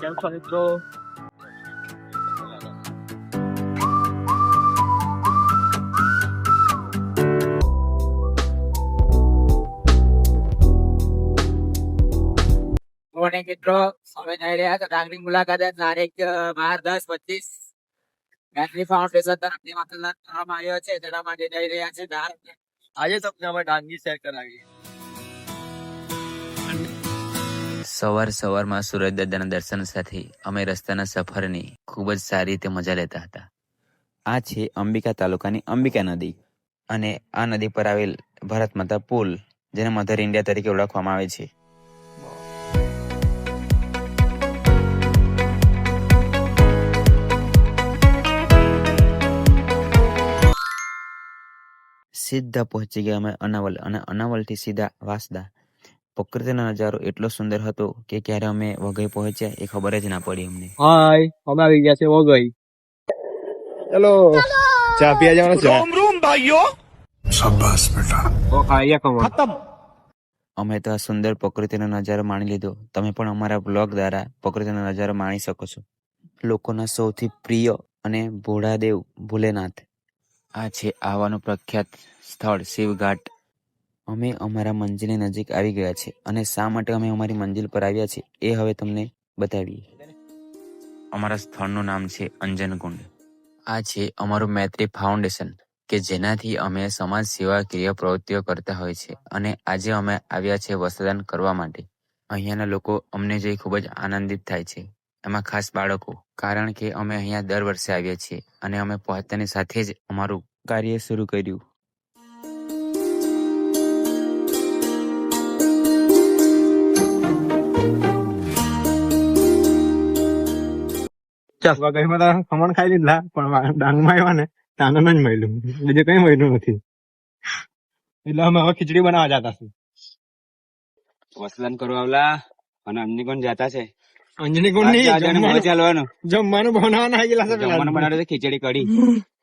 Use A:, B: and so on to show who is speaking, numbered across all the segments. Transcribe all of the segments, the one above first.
A: કેમ છો મિત્રો?
B: મોર્નિંગ મિત્રો અમે જઈ રહ્યા હતા ડાંગની મુલાકાતે તારીખ બાર દસ પચીસ. ગાંધી ફાઉન્ડેશન તરફથી મતદાન કરવામાં આવ્યો છે. તેના માટે જઈ રહ્યા છે
A: આજે તમને અમે ડાંગી શેર કરાવીએ.
C: સવાર સવારમાં સૂરજ દાદાના દર્શન સાથે અમે રસ્તાના સફરની ખૂબ જ સારી રીતે મજા લેતા હતા. આ છે અંબિકા તાલુકાની અંબિકા નદી અને આ નદી પર આવેલ ભારત માતા પુલ, જેને મધર ઇન્ડિયા તરીકે ઓળખવામાં આવે છે. સીધા પહોંચી ગયા અમે અનાવલ અને અનાવલથી સીધા વાસદા. પ્રકૃતિનો નજારો એટલો સુંદર હતો કે ક્યારે અમે વઘઈ પહોંચ્યા એ ખબર જ ના પડી અમને.
A: હાય અમે આવી ગયા છે વઘઈ. ચલો ચા પીવા જવાનો છે? રૂમ રૂમ ભાઈઓ. શાબાશ બેટા. ઓ ખાઈએ કમો
C: અમે તો આ સુંદર પ્રકૃતિનો નજારો માણી લીધો. તમે પણ અમારા બ્લોગ દ્વારા પ્રકૃતિનો નજારો માણી શકો છો. લોકોના સૌથી પ્રિય અને ભોળાદેવ ભોલેનાથ. આ છે આવાનું પ્રખ્યાત સ્થળ શિવઘાટ. અમે અમારા મંજિલની નજીક આવી ગયા છે અને શા માટે અમે અમારી મંજિલ પર આવ્યા છે એ હવે તમને બતાવીએ. અમારા સ્થળનું નામ છે અંજનકુંડ. આ છે અમારું મૈત્રી ફાઉન્ડેશન કે જેનાથી અમે સમાજ સેવા ક્રિયા પ્રવૃત્તિઓ કરતા હોય છે અને આજે અમે આવ્યા છે વસ્ત્રદાન કરવા માટે. અહીંયાના લોકો અમને જોઈ ખૂબ જ આનંદિત થાય છે. એમાં ખાસ બાળકો કારણ કે અમે અહીંયા દર વર્ષે આવીએ છીએ અને અમે પહોંચતાની સાથે જ અમારું કાર્ય શરૂ કર્યું.
A: વગઈમાં ખમણ ખાઈ લીધા પણ ડાંગમાં આવ્યા ને જ મળ્યું. બીજું કઈ મળ્યું નથી. એટલે અમે હવે ખીચડી બનાવવા જતા છું
D: વસલન કરો આવલા અને અંજની કોણ જતા છે.
A: અંજની કોણ નહીં જમવાનું-
D: ચાલવાનું
A: જમવાનું બનાવવાના આવી ગયેલા છે
D: જમવાનું બનાવે છે ખીચડી કઢી.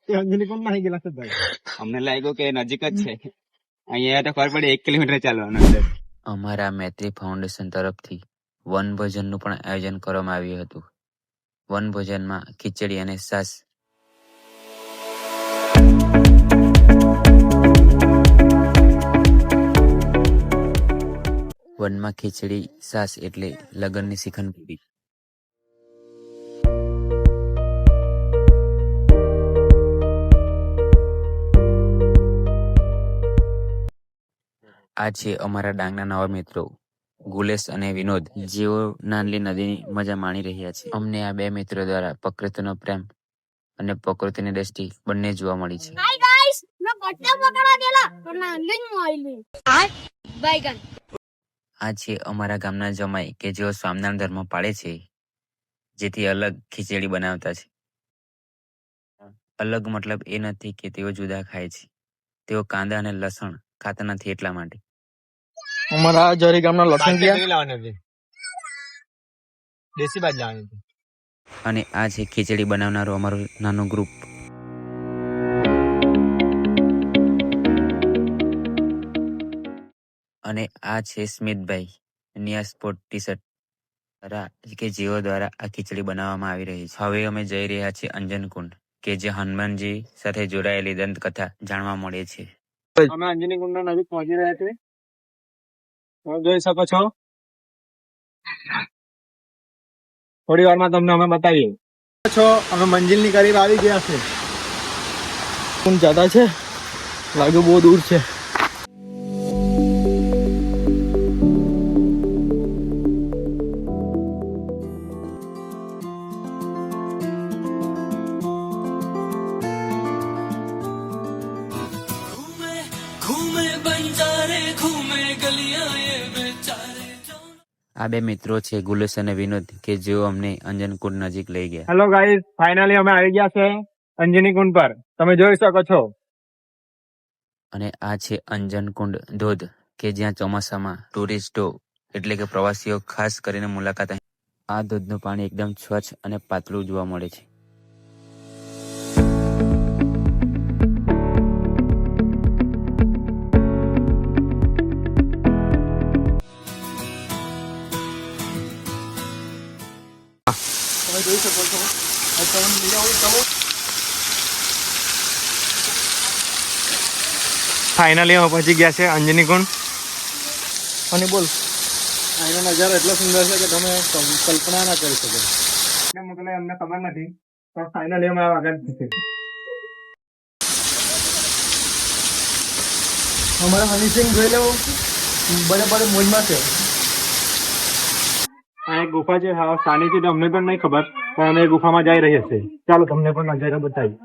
A: એ અંજની કોણ નાહી ગયેલા છે
D: અમને લાગ્યું કે નજીક જ છે. અહીંયા તો ખબર પડે એક કિલોમીટર ચાલવાનું
C: અમારા મૈત્રી ફાઉન્ડેશન તરફથી વન વનભોજનનું પણ આયોજન કરવામાં આવ્યું હતું. વનભોજનમાં ખીચડી અને સાસ. વનમાં ખીચડી, સાસ એટલે લગ્નની શિખન પૂરી. આ છે અમારા ડાંગના નવા મિત્રો. ગુલેશ અને વિનોદ જેઓ નાનલી નદીની મજા માણી રહ્યા છે. અમને આ બે મિત્રો દ્વારા પ્રકૃતિનો પ્રેમ અને પ્રકૃતિની દ્રષ્ટિ બંને જોવા મળી છે.
E: આ
C: છે અમારા ગામના જમાઈ કે જેઓ સ્વામિનારાયણ ધર્મ પાળે છે જેથી અલગ ખીચડી બનાવતા છે. અલગ મતલબ એ નથી કે તેઓ જુદા ખાય છે. તેઓ કાંદા અને લસણ ખાતા નથી એટલા માટે.
A: અમારા જરી ગામના લખનકિયા દેશી બાજ જવાની હતી.
C: અને આ છે ખીચડી બનાવનારું અમારું નાનું ગ્રુપ અને આ છે સ્મિતભાઈ નિયા સ્પોર્ટ ટી શર્ટ દ્વારા કે જેઓ દ્વારા આ ખીચડી બનાવવામાં આવી રહી છે. હવે અમે જઈ રહ્યા છીએ અંજનકુંડ કે જે હનુમાનજી સાથે જોડાયેલી દંતકથા જાણવા મળે છે.
A: અમે અંજની કુંડ નજીક પહોંચી રહ્યા છીએ. જોઈ શકો છો. થોડી વારમાં તમને અમે બતાવીએ. છો, અમે મંજિલની કરીબ આવી ગયા છે. જતા છે. લાગ્યું બહુ દૂર છે.
C: આ બે મિત્રો છે ગુલેશ અને વિનોદ કે જેઓ અમને અંજનકુંડ નજીક લઈ ગયા.
A: હેલો ગાઈસ ફાઇનલી અમે આવી ગયા છે અંજની કુંડ પર. તમે જોઈ શકો છો.
C: અને આ છે અંજનકુંડ ધોધ કે જ્યાં ચોમાસામાં ટુરિસ્ટો એટલે કે પ્રવાસીઓ ખાસ કરીને મુલાકાત આ ધોધનું પાણી એકદમ સ્વચ્છ અને પાતળું જોવા મળે છે.
A: તમે જોઈ શકો છો તમે લઈ આવું તમે ફાઇનલી અમે પહોંચી ગયા છે અંજની કુંડ અને બોલ. અહીંનો નજારો એટલો સુંદર છે કે તમે કલ્પના ના કરી શકો. એટલે મોકલે અમને ખબર નથી પણ ફાઇનલી અમે આગળ છે અમારા હનીસિંહ જોઈ લેવો. બરાબર મોજમાં છે. એક ગુફા છે હા સાની છે અમને પણ નહીં ખબર પણ અમે ગુફામાં જઈ રહી હશે. ચાલો તમને પણ નજારો બતાવી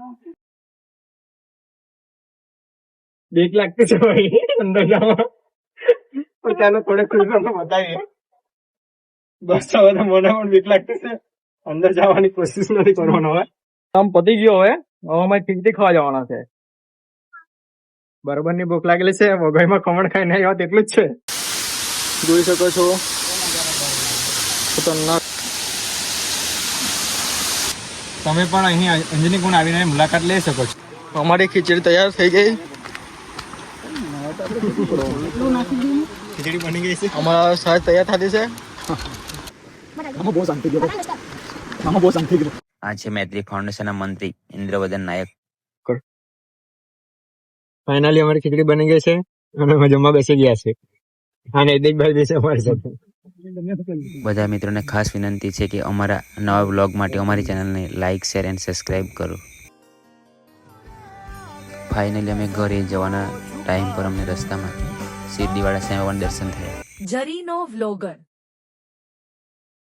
A: બીક લાગતી છે ભાઈ અંદર જવા પણ ચાલો થોડેક તમને બતાવીએ. બસ હવે તો મને પણ બીક લાગતી છે. અંદર જવાની કોશિશ નથી કરવાનો હવે. આમ પતી ગયો હવે. હવે અમે ઠીકથી ખાવા જવાના છે. બરોબરની ભૂખ લાગેલી છે વઘાઈમાં ખમણ ખાઈ નહીં આવત એટલું જ છે. જોઈ શકો છો. ખતરનાક. તમે પણ અહીં અંજની કુંડ આવીને મુલાકાત લઈ શકો છો? અમારી ખીચડી તૈયાર થઈ ગઈ. ખીચડી બની ગઈ છે. અમારા સાજ તૈયાર થતી છે.
C: આ છે મૈત્રી ફાઉન્ડેશનના મંત્રી ઇન્દ્રવદન નાયક.
A: ફાઇનલી અમારી ખીચડી બની ગઈ છે. અને અમે જમવા બેસી ગયા છે હા નૈતિકભાઈ બી છે અમારી સાથે.
C: બધા મિત્રોને ખાસ વિનંતી છે કે અમારા નવા બ્લોગ માટે અમારી ચેનલને લાઇક શેર એન્ડ સબસ્ક્રાઇબ કરો. ફાઇનલી અમે ઘરે જવાના ટાઈમ પર અમને રસ્તામાં શિરડીવાળા સાંઈબાબાના દર્શન થયા.
F: જરીનો વ્લોગર